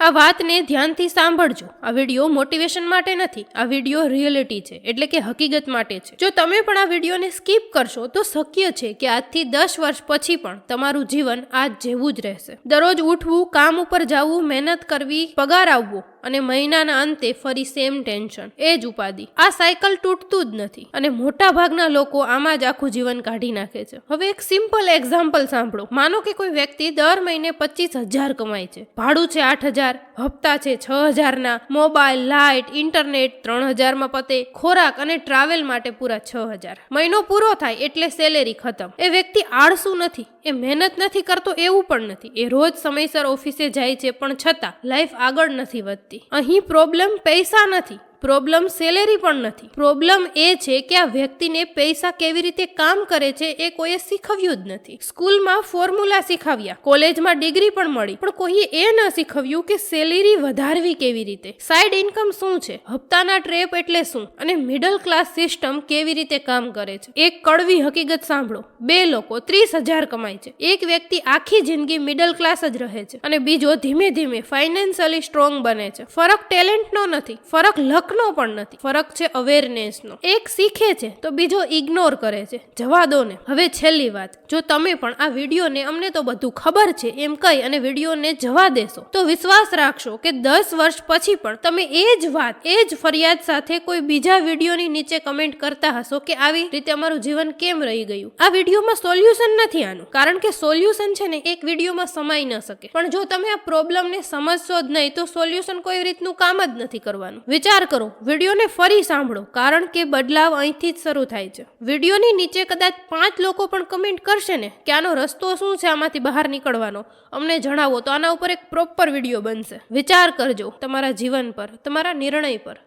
આ વાતને ધ્યાનથી સાંભળજો. આ વીડિયો મોટિવેશન માટે નથી, આ વીડિયો રિયલિટી છે, એટલે કે હકીકત માટે છે. જો તમે પણ આ વિડીયોને સ્કીપ કરશો, તો શક્ય છે કે આજથી દસ વર્ષ પછી પણ તમારું જીવન આજ જેવું જ રહેશે. દરરોજ ઉઠવું, કામ ઉપર જવું, મહેનત કરવી, પગાર આવવો અને મહિનાના અંતે ફરી સેમ ટેન્શન એ જ ઉપાધિ. આ સાયકલ તૂટતું જ નથી અને મોટા ભાગના લોકો આમાં જ આખું જીવન કાઢી નાખે છે. હવે એક સિમ્પલ એક્ઝામ્પલ સાંભળો. માનો કે કોઈ વ્યક્તિ દર મહિને પચીસ હજાર કમાય છે. ભાડું છે આઠ હજાર હપ્તા છે છ હજારના, મોબાઈલ, લાઇટ, ઇન્ટરનેટ ત્રણ હજારમાં પતે, ખોરાક અને ટ્રાવેલ માટે પૂરા છ હજાર. મહિનો પૂરો થાય એટલે સેલેરી ખતમ. એ વ્યક્તિ આળસુ નથી, એ મહેનત નથી કરતો એવું પણ નથી. એ રોજ સમયસર ઓફિસે જાય છે પણ છતાં લાઈફ આગળ નથી વધતી. અહીં પ્રોબ્લેમ પૈસા નથી. પ્રોબ્લેમ સેલેરી પણ નથી. પ્રોબ્લેમ એ છે કે આ વ્યક્તિને પૈસા કેવી રીતે કામ કરે છે એ કોઈએ શીખવ્યું જ નથી. સ્કૂલમાં ફોર્મ્યુલા શીખવ્યા. કોલેજમાં ડિગ્રી પણ મળી. પણ કોઈએ એ ન શીખવ્યું કે સેલેરી વધારવી કેવી રીતે? સાઈડ ઇન્કમ શું છે? હપ્તાના ટ્રેપ એટલે શું? અને મિડલ ક્લાસ સિસ્ટમ કેવી રીતે કામ કરે છે? એક કડવી હકીકત સાંભળો. બે લોકો ત્રીસ હજાર કમાય છે. એક વ્યક્તિ આખી જિંદગી મિડલ ક્લાસ જ રહે છે. અને બીજો ધીમે ધીમે ફાઇનાન્શિયલી સ્ટ્રોંગ બને છે. ફરક ટેલેન્ટનો નથી. ફરક લકનો પણ નથી. ફરક છે અવેરનેસનો એક શીખે છે, તો બીજો ઇગ્નોર કરે છે. જવા દો ને. હવે છેલ્લી વાત. જો તમે પણ આ વિડીયોને અમને તો બધું ખબર છે, એમ કહી અને વિડીયોને જવા દેશો, તો વિશ્વાસ રાખશો કે દસ વર્ષ પછી પણ તમે એ જ વાત, એ જ ફરિયાદ સાથે કોઈ બીજા વિડીયોની નીચે કમેન્ટ કરતા હશો કે આવી રીતે અમારું જીવન કેમ રહી ગયું? આ વિડીયોમાં સોલ્યુશન નથી આનું. કારણ કે સોલ્યુશન છે ને, એક વિડીયોમાં સમાઈ ન શકે. પણ જો તમે આ પ્રોબ્લેમને સમજશો જ નહીં, તો સોલ્યુશન કોઈ રીતનું કામ જ નથી કરવાનું. વિચાર કરો. વિડીયોને ફરી સાંભળો, કારણ કે બદલાવ અહીંથી જ શરૂ થાય છે. વિડીયોની નીચે કદાચ પાંચ લોકો પણ કમેન્ટ કરશે ને, કે આનો રસ્તો શું છે આમાંથી બહાર નીકળવાનો. અમને જણાવો તો આના ઉપર એક પ્રોપર વીડિયો બનશે. વિચાર કરજો તમારા જીવન પર, તમારા નિર્ણય પર.